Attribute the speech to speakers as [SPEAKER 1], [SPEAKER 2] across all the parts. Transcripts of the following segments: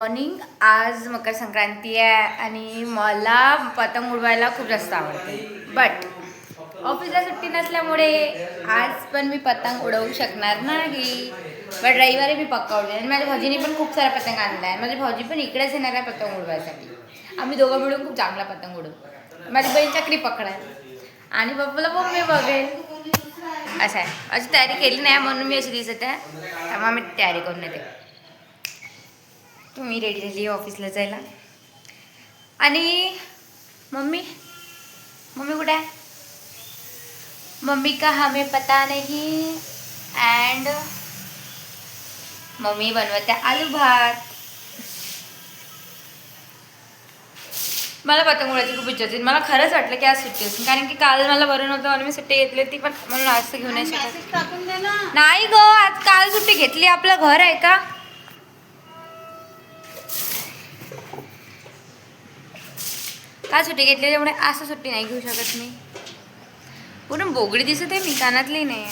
[SPEAKER 1] Morning आज मकर संक्रांती आहे आणि मला पतंग उडवायला खूप जास्त आवडते. बट ऑफिसला सुट्टी नसल्यामुळे आज पण मी पतंग उडवू शकणार नाही. बट रविवारी मी पक्का उडवेन. आणि माझ्या भाऊजीने पण खूप सारा पतंग आणला आहे. माझी भाऊजी पण इकडेच येणार आहे पतंग उडवायसाठी. आम्ही दोघं मिळून खूप चांगला पतंग उडवू. माझी बहीण चक्री पकडाय आणि पप्पाला मम्मी बघेल असं आहे. अशी तयारी केली नाही म्हणून मी अशी दिसत आहे. त्यामुळे मी तयारी करून येते. तुम्ही रेडी झाली ऑफिसला जायला. आणि मम्मी मम्मी कुठे आहे? मम्मी का हमें पता नहीं. अँड मम्मी बनवते आलू भात. मला पतंग उडायची खूप इच्छा होती. मला खरंच वाटलं की आज सुट्टी असेल. कारण की काल मला बरं नव्हतं आणि मी सुट्टी घेतली होती पण म्हणून आज घेऊन नाही ग आज काल सुट्टी घेतली. आपलं घर आहे का? का सुट्टी घेतली त्यामुळे असं सुट्टी नाही घेऊ शकत मी. पूर्ण बोगडी दिसत आहे मी कानातली नाही.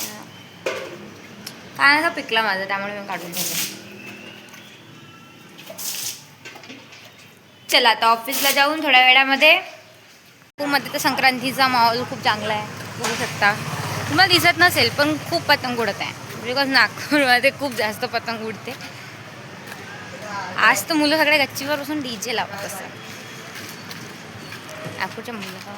[SPEAKER 1] कानाचा पिकला माझा त्यामुळे मी काढून ठेवलं. चला आता ऑफिसला जाऊन थोड्या वेळामध्ये नागपूरमध्ये तर संक्रांतीचा माहोल खूप चांगला आहे बघू शकता. तुम्हाला दिसत नसेल पण खूप पतंग उडत आहे. बिकॉज नागपूरमध्ये खूप जास्त पतंग उडते. आज तर मुलं सगळ्या गच्चीवर बसून डी जे लावत असतात. नागपूरच्या मुलं का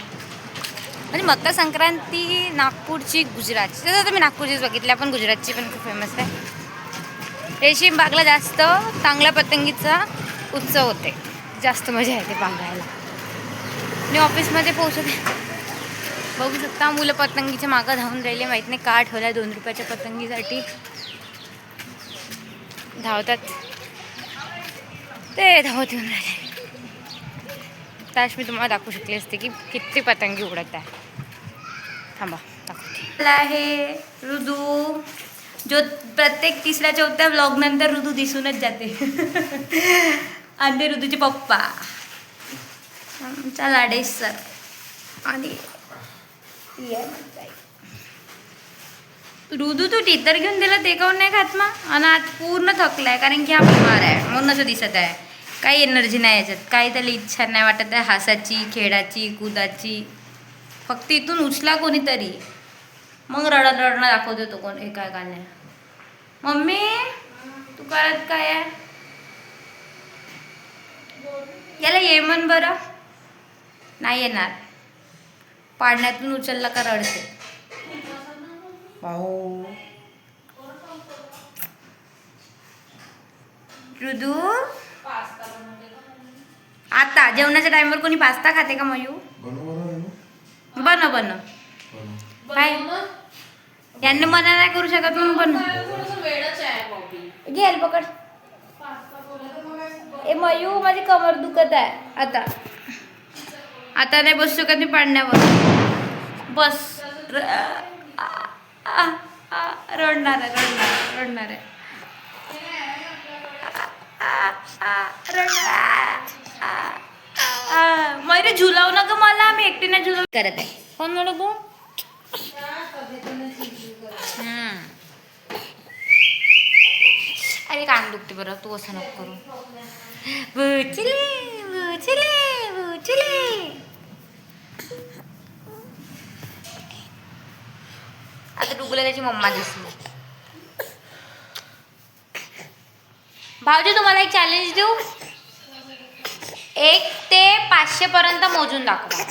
[SPEAKER 1] म्हणजे मकर संक्रांती नागपूरची गुजरातची. तसं तर मी नागपूरचीच बघितल्या पण गुजरातची पण खूप फेमस आहे. रेशीम बागला जास्त चांगल्या पतंगीचा उत्सव होते. जास्त मजा येते बघायला मी ऑफिसमध्ये पोहोचते बघू शकता मुलं पतंगीच्या मागं धावून राहिले. माहीत नाही का ठेवल्या दोन रुपयाच्या पतंगीसाठी. धावतात. ते धावत येऊन राहिले. त्याच मी तुम्हाला दाखवू शकली असते की किती पतंगी उडत आहे. थांबा दाखवते. आहे ऋदू जो प्रत्येक तिसऱ्या चौथ्या ब्लॉग नंतर दिसूनच जाते. आणि ऋदूचे पप्पा. आमचा लाडेश सर आणि ऋदू तू टीतर घेऊन दिला ते काऊन नाही खात मग? आणि आज पूर्ण थकलाय कारण की हा बिमार आहे. म्हणून असं दिसत आहे. काही एनर्जी नाही याच्यात. काही त्याला इच्छा नाही वाटत आहे हसाची खेळाची कुदाची. फक्त इथून उचला कोणीतरी. मग रडत रडणं दाखवतो तो कोण एका एकाने मम्मी तू करत काय आहे? याला ये म्हण बरं. नाही येणार. पाण्यातून उचलला का रडते? भाऊ. रुदू आता जेवणाच्या टाइमवर कोणी पास्ता खाते का मयू बन बन काय यांनी मना नाही करू शकत म्हणून बन घे पकड. ए मयू माझी कमर दुखत आहे. आता. आता नाही बसू शकत मी पाडण्यावर. बस. रडणार आहे रडणार आहे, रडणार आहे. आ- आ- रडणार झुलाव ना ग मला मी एकटीने झुलाव करत आहे. कोण म्हणू बो? अरे कान दुखते बरं तू असं नको करू. बुचले बुचले बुचले आता डुगला त्याची मम्मा दिसली. भाऊजी तुम्हाला एक चॅलेंज देऊ? एक ते पाच पर्यंत मोजून दाखवा.